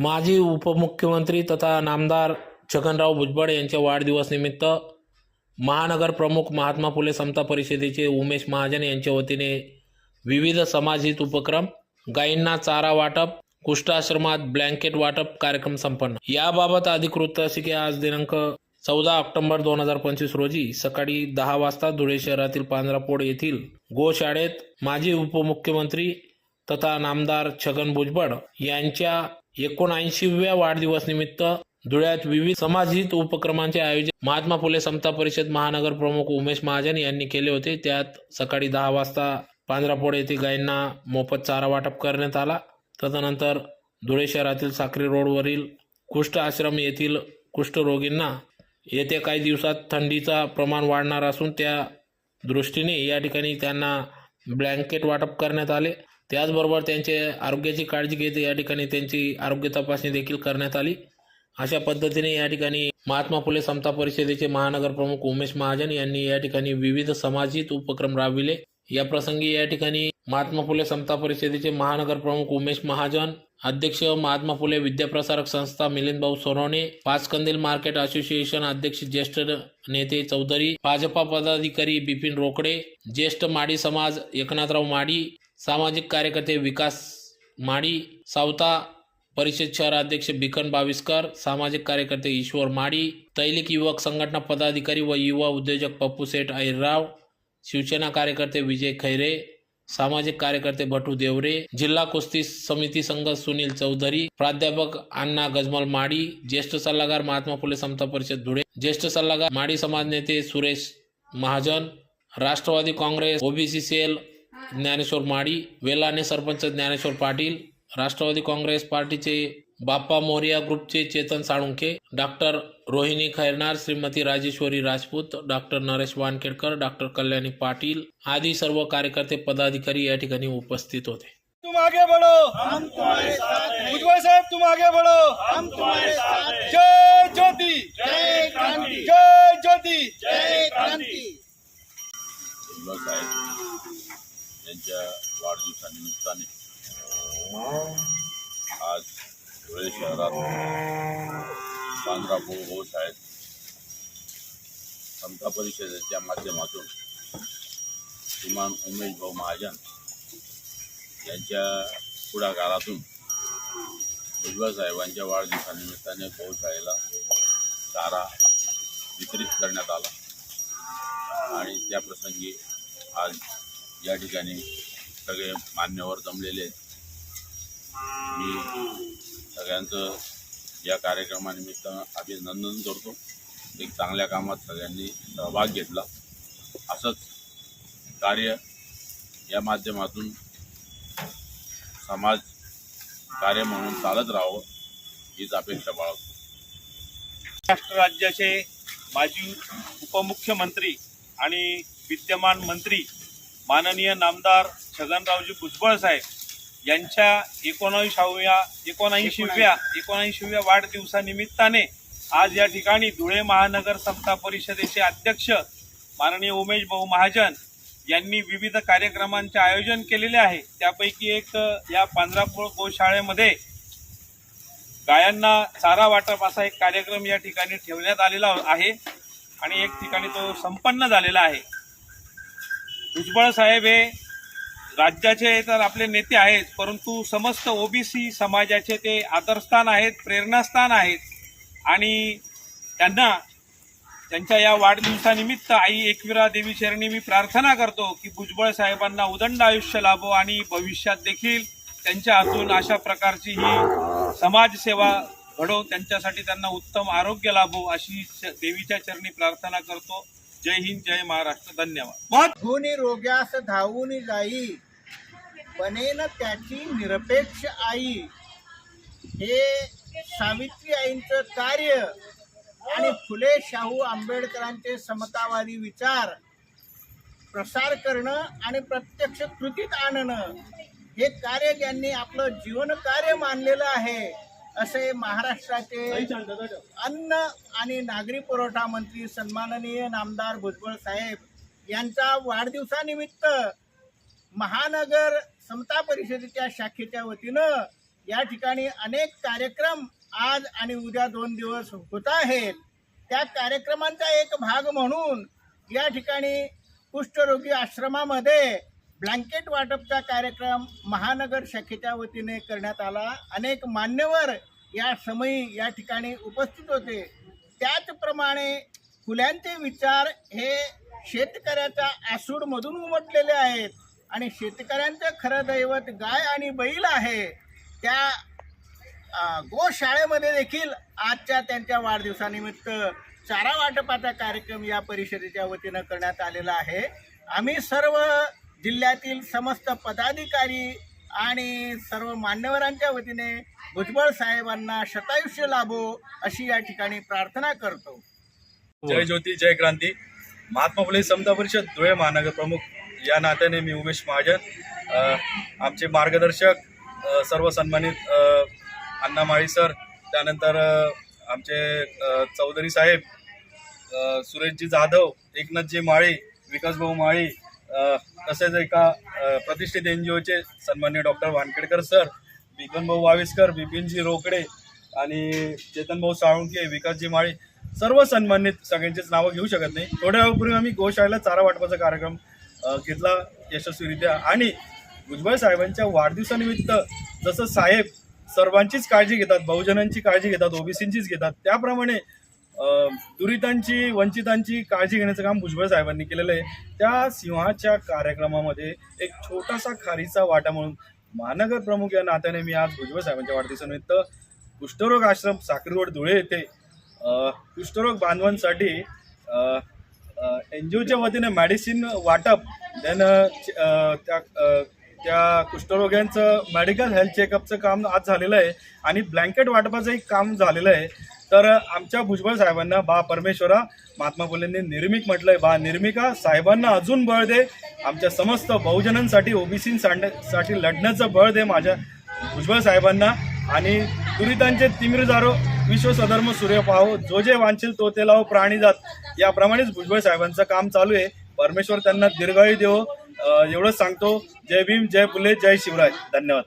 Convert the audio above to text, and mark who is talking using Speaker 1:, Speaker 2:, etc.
Speaker 1: माजी उपमुख्यमंत्री तथा नामदार छगनराव भुजबळ यांच्या वाढदिवसनिमित्त महानगर प्रमुख महात्मा फुले समता परिषदेचे उमेश महाजन यांच्या वतीने विविध समाजहित उपक्रम गायींना चारा वाटप कुष्ठाश्रमात ब्लँकेट वाटप कार्यक्रम संपन्न. याबाबत अधिकृत अशी की आज दिनांक चौदा ऑक्टोबर दोन हजार पंचवीस रोजी सकाळी दहा वाजता धुळे शहरातील पांढरापोड येथील गोशाळेत माजी उपमुख्यमंत्री तथा नामदार छगन भुजबळ यांच्या एकोणऐंशीव्या वाढदिवसनिमित्त धुळ्यात विविध समाजहित उपक्रमांचे आयोजन महात्मा फुले समता परिषद महानगर प्रमुख उमेश महाजन यांनी केले होते. त्यात सकाळी दहा वाजता पांढरापोड येथे गायींना मोफत चारा वाटप करण्यात आला. तदनंतर धुळे शहरातील साक्री रोडवरील कुष्ठ आश्रम येथील कुष्ठरोगींना येत्या काही दिवसात थंडीचा प्रमाण वाढणार असून त्या दृष्टीने या ठिकाणी त्यांना ब्लँकेट वाटप करण्यात आले. त्याचबरोबर त्यांचे आरोग्याची काळजी घेत या ठिकाणी त्यांची आरोग्य तपासणी देखील करण्यात आली. अशा पद्धतीने या ठिकाणी महात्मा फुले समता परिषदेचे महानगर प्रमुख उमेश महाजन यांनी या ठिकाणी विविध समाजित उपक्रम राबविले. या प्रसंगी या ठिकाणी महात्मा फुले समता परिषदेचे महानगर प्रमुख उमेश महाजन अध्यक्ष महात्मा फुले विद्याप्रसारक संस्था मिलिंद भाऊ सोनवणे पाचकंदील मार्केट असोसिएशन अध्यक्ष ज्येष्ठ नेते चौधरी भाजपा पदाधिकारी बिपिन रोकडे ज्येष्ठ माडी समाज एकनाथराव माडी सामाजिक कार्यकर्ते विकास माडी सावता परिषद शहराध्यक्ष बिकन बाविस्कर, सामाजिक कार्यकर्ते ईश्वर माडी, तैलिक युवक संघटना पदाधिकारी व युवा उद्योजक पप्पू सेठ अहिरराव शिवसेना कार्यकर्ते विजय खैरे, सामाजिक कार्यकर्ते भटू देवरे, जिल्हा कुस्ती समिती संघ सुनील चौधरी, प्राध्यापक अण्णा गजमल माडी, ज्येष्ठ सल्लागार महात्मा फुले समता परिषद धुळे, ज्येष्ठ सल्लागार माडी समाज नेते सुरेश महाजन, राष्ट्रवादी काँग्रेस, ओबीसी सेल ज्ञानेश्वर माडी वेलाने सरपंच ज्ञानेश्वर पाटील राष्ट्रवादी काँग्रेस पार्टीचे बाप्पा मोरिया ग्रुपचे Chetan Salunkhe doctor Rohini Khairnar Shrimati Rajeshwari Rajput doctor Naresh Wankhedkar doctor Kalyani Patil आदी सर्व कार्यकर्ते पदाधिकारी या ठिकाणी उपस्थित होते.
Speaker 2: तुम आगे बढ़ो। हम तुम्हारे साथ हैं। भुजबल साहब तुम आगे बढ़ो। हम तुम्हारे साथ हैं। जय ज्योति। जय क्रांति। जय ज्योति। जय क्रांति।
Speaker 3: यांच्या वाढदिवसानिमित्ताने आज धुळे शहरात बांद्रापूर होत समता परिषदेच्या माध्यमातून श्रीमान उमेश भाऊ महाजन यांच्या पुढाकारातून भुजबळ साहेबांच्या वाढदिवसानिमित्ताने गौशाळेला चारा वितरित करण्यात आला. आणि त्याप्रसंगी आज या ठिकाणी सगळे मान्यवर जमलेले मी सगळ्यांचं या कार्यक्रमानिमित्त अभिनंदन करतो. एक चांगल्या कामात सगळ्यांनी सहभाग घेतला. असंच कार्य या माध्यमातून समाज कार्य म्हणून चालत राहावं हीच अपेक्षा बाळगतो.
Speaker 2: महाराष्ट्र राज्याचे माजी उपमुख्यमंत्री आणि विद्यमान मंत्री माननीय नामदार छगनरावजी भुजबळ साहेब यांच्या एकोणऐंशाव्या एकोणऐंशीव्या एकोणऐंशीव्या वाढदिवसानिमित्ताने आज या ठिकाणी धुळे महानगर समता परिषदेचे अध्यक्ष माननीय उमेश भाऊ महाजन यांनी विविध कार्यक्रमांचे आयोजन केलेले आहे. त्यापैकी एक या पांढरापूर गोशाळेमध्ये गायांना चारा वाटप असा एक कार्यक्रम या ठिकाणी ठेवण्यात आलेला आहे आणि एक ठिकाणी तो संपन्न झालेला आहे. भुजबळ साहेब हे राज्याचे तर आपले नेते आहेत परंतु समस्त ओबीसी समाजाचे ते आदरस्थान आहेत प्रेरणास्थान आहेत. आणि त्यांना त्यांच्या या वाढदिवसानिमित्त आई एकविरा देवी शरणी मी प्रार्थना करतो की भुजबळ साहेबांना उदंड आयुष्य लाभो आणि भविष्यात देखील त्यांच्या हातून अशा प्रकारची ही समाजसेवा घडो त्यांच्यासाठी त्यांना उत्तम आरोग्य लाभो अशी च- देवीच्या चरणी प्रार्थना करतो. जय हिंद जय महाराष्ट्र धन्यवाद.
Speaker 4: गुणी रोग्यास धावून जाई. बनेन त्याची निरपेक्ष आई. हे सावित्री आईंचं कार्य आणि फुले शाहू आंबेडकरांचे समतावादी विचार प्रसार करणं आणि प्रत्यक्ष कृतीत आणणं हे कार्य ज्यांनी आपलं जीवन कार्य मानलेलं आहे. असे महाराष्ट्राचे अन्न आणि नागरी पुरवठा मंत्री सन्माननीय नामदार भुजबळ साहेब यांचा वाढदिवसानिमित्त महानगर समता परिषदेच्या शाखेच्या वतीनं या ठिकाणी अनेक कार्यक्रम आज आणि उद्या दोन दिवस होत आहेत. त्या कार्यक्रमांचा एक भाग म्हणून या ठिकाणी कुष्ठरोगी आश्रमामध्ये ब्लँकेट वाटपचा कार्यक्रम महानगर शाखेच्या वतीने करण्यात आला. अनेक मान्यवर या समयी या ठिकाणी उपस्थित होते. त्याचप्रमाणे फुल्यांचे विचार हे शेतकऱ्याच्या आसूडमधून उमटलेले आहेत. आणि शेतकऱ्यांचं खरं दैवत गाय आणि बैल आहे. त्या गोशाळेमध्ये देखील आजच्या त्यांच्या वाढदिवसानिमित्त चारा वाटपाचा कार्यक्रम या परिषदेच्या वतीनं करण्यात आलेला आहे. आम्ही सर्व जिल्ह्यातील समस्त पदाधिकारी आणि सर्व मान्यवरांच्या वतीने भुजबळ साहेबांना शतायुष्य लाभो अशी या ठिकाणी प्रार्थना करतो.
Speaker 5: जय ज्योती जय क्रांती. महात्मा फुले समता परिषद धुळे महानगर प्रमुख. या नात्याने मी उमेश महाजन आमचे मार्गदर्शक सर्व सन्मानित अण्णा माळी सर त्यानंतर आमचे चौधरी साहेब सुरेशजी जाधव एकनाथजी माळी विकासभाऊ माळी तसेच एका प्रतिष्ठित एन जी ओचे सन्मान्य डॉक्टर वानखेडकर सर विकनभाऊ वाविस्कर बिपिनजी रोकडे आणि चेतनभाऊ साळुंके विकासजी माळी सर्व सन्मानित सगळ्यांचीच नावं घेऊ शकत नाही. थोड्या वेळापूर्वी आम्ही गोशाळेला चारा वाटपाचा कार्यक्रम घेतला यशस्वीरित्या. आणि भुजबळ साहेबांच्या वाढदिवसानिमित्त जसं साहेब सर्वांचीच काळजी घेतात बहुजनांची काळजी घेतात ओबीसींचीच घेतात त्याप्रमाणे दुरितांची वंचितांची काळजी घेण्याचं काम भुजबळ साहेबांनी केलेलं आहे. त्या सिंहाच्या कार्यक्रमामध्ये एक छोटासा खारीचा वाटा म्हणून महानगर प्रमुख या नात्याने मी आज भुजबळ साहेबांच्या वाढदिवसानिमित्त कुष्ठरोग आश्रम साखरी रोड धुळे येथे कुष्ठरोग बांधवांसाठी एन जी ओच्या वतीने मेडिसिन वाटप देन त्या त्या कुष्ठरोग्यांचं मेडिकल हेल्थ चेकअपचं काम आज झालेलं आहे. आणि ब्लँकेट वाटपाचं एक काम झालेलं आहे. तर आमच्या भुजबळ साहेबांना बा परमेश्वरा महात्मा फुलेंनी निर्मिक म्हटलंय बा निर्मिका साहेबांना अजून बळ दे. आमच्या समस्त बहुजनांसाठी ओबीसीसाठी लढण्याचं बळ दे माझ्या भुजबळ साहेबांना. आणि दुरितांचे तिमिर जारो विश्व सधर्म सूर्य पाहो जो जे वांछील तो ते लावो प्राणी जात. याप्रमाणेच भुजबळ साहेबांचं काम चालू आहे. परमेश्वर त्यांना दीर्घायू देव. एवढंच सांगतो. जय भीम जय फुले जय शिवराय. धन्यवाद.